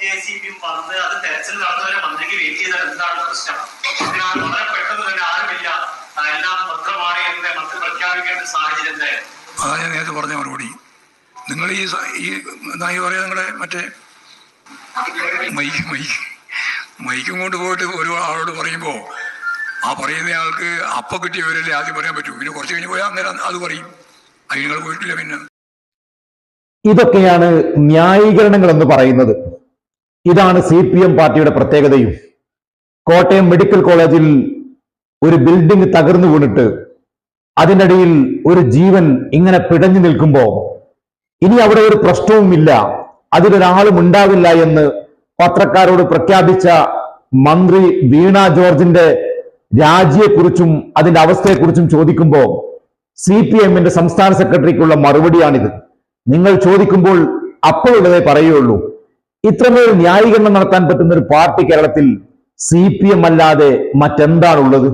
J C വന്ന് അത് തെരച്ചിൽ നടത്തുന്നവരെ മന്ത്രിക്ക് വെയിറ്റ് ചെയ്താൽ എന്താണ് പ്രശ്നം? അതിനാൽ വളരെ പെട്ടെന്ന് തന്നെ ആരുമില്ല. എല്ലാം ഭദ്രമാണ് എന്ന് മന്ത്രി പ്രഖ്യാപിക്കേണ്ട സാഹചര്യം എന്തായാലും അതാ ഞാൻ നേരത്തെ പറഞ്ഞ മറുപടി. നിങ്ങൾ ഈ ഈ എന്താ ഈ പറയുക നിങ്ങളുടെ മറ്റേ മൈക്ക് മൈക്ക് മൈക്കും കൊണ്ട് പോയിട്ട് ഒരു ആളോട് പറയുമ്പോൾ ആ പറയുന്ന ആൾക്ക് അപ്പം കിട്ടിയവരല്ലേ ആദ്യം പറയാൻ പറ്റൂ. പിന്നെ കുറച്ച് കഴിഞ്ഞ് പോയാൽ അന്നേരം അത് പറയും. അതിന് പോയിട്ടില്ല പിന്നെ. ഇതൊക്കെയാണ് ന്യായീകരണങ്ങൾ എന്ന് പറയുന്നത്. ഇതാണ് സി പി എം പാർട്ടിയുടെ പ്രത്യേകതയും. കോട്ടയം മെഡിക്കൽ കോളേജിൽ ഒരു ബിൽഡിംഗ് തകർന്നു വീണിട്ട് അതിനിടയിൽ ഒരു ജീവൻ ഇങ്ങനെ പിടഞ്ഞു നിൽക്കുമ്പോൾ ഇനി അവിടെ ഒരു പ്രശ്നവുമില്ല. അതിലൊരാളും ഉണ്ടാവില്ല എന്ന് പത്രക്കാരോട് പ്രഖ്യാപിച്ച മന്ത്രി വീണ ജോർജിന്റെ രാജിയെക്കുറിച്ചും അതിന്റെ അവസ്ഥയെക്കുറിച്ചും ചോദിക്കുമ്പോൾ സി പി എമ്മിന്റെ സംസ്ഥാന സെക്രട്ടറിക്കുള്ള മറുപടിയാണിത്. നിങ്ങൾ ചോദിക്കുമ്പോൾ അപ്പോഴുള്ളതേ പറയുള്ളൂ ഇത്രമേൽ ന്യായീകരണം നടത്താൻ പറ്റുന്ന ഒരു പാർട്ടി കേരളത്തിൽ സി പി എം അല്ലാതെ മറ്റെന്താണുള്ളത്?